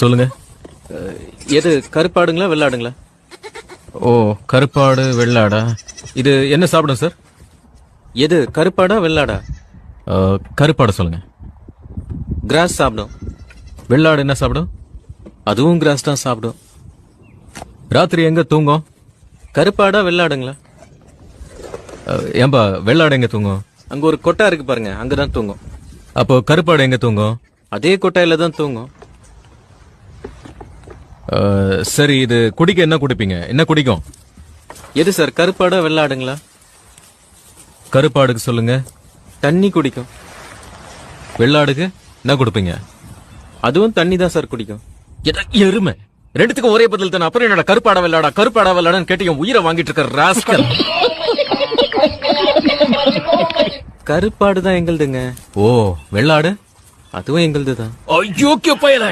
சொல்லுங்க. எது கருப்பாடுங்களா வெள்ளாடுங்களா? ஓ கருப்பாடு வெள்ளாடா? இது என்ன சாப்பிடும் சார்? எது கருப்பாடா வெள்ளாடா? கருப்பாடு சொல்லுங்க. கிராஸ் சாப்பிடும். வெள்ளாடு என்ன சாப்பிடும்? அதுவும் கிராஸ் தான் சாப்பிடும். ராத்திரி எங்க தூங்கும்? கருப்பாடா வெள்ளாடுங்களா? ஏம்பா வெள்ளாடு எங்க தூங்கும்? அங்க ஒரு கொட்டா இருக்கு பாருங்க அங்கதான் தூங்கும். அப்போ கருப்பாடு எங்க தூங்கும்? அதே கொட்டாயில தான் தூங்கும். சரி இது குடிக்க என்ன குடிப்பீங்க? என்ன குடிக்கும்? எது சார் கருப்பாடா வெள்ளாடுங்களா? கருப்பாடுக்கு சொல்லுங்க. தண்ணி குடிக்கும். வெள்ளாடுக்கு என்ன கொடுப்பீங்க? அதுவும் தண்ணி தான் சார் குடிக்கும். எருமை. ரெண்டுத்துக்கும் ஒரே பதில் தானே. அப்புறம் என்னடா கருப்பாடா வெள்ளாடா கருப்பாடா வெள்ளாடான்னு கேட்டு என் உயிரை வாங்கிட்டு இருக்க ராஸ்கல் கருப்பாடு தான் எங்களுதுங்க. ஓ வெள்ளாடு? அதுவும் எங்களுது தான். ஐயோ பயல.